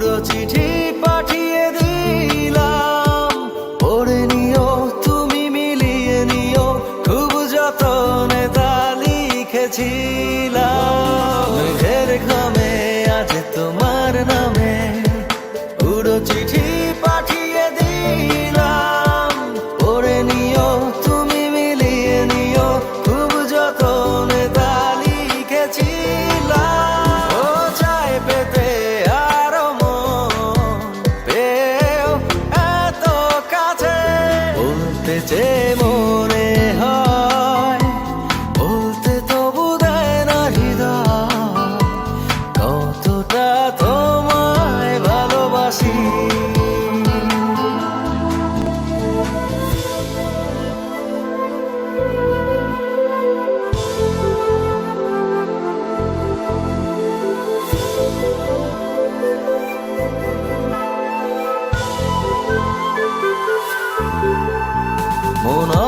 পুরো চিঠি পাঠিয়ে দিলাম। পড়ে নিও, তুমি মিলিয়ে নিও, খুব যতনে তা লিখেছিলাম। মেঘের ঘামে, আজ তোমার নামে পুরো চিঠি পাঠিয়ে দিলাম। পড়ে নিও, তুমি Oh no.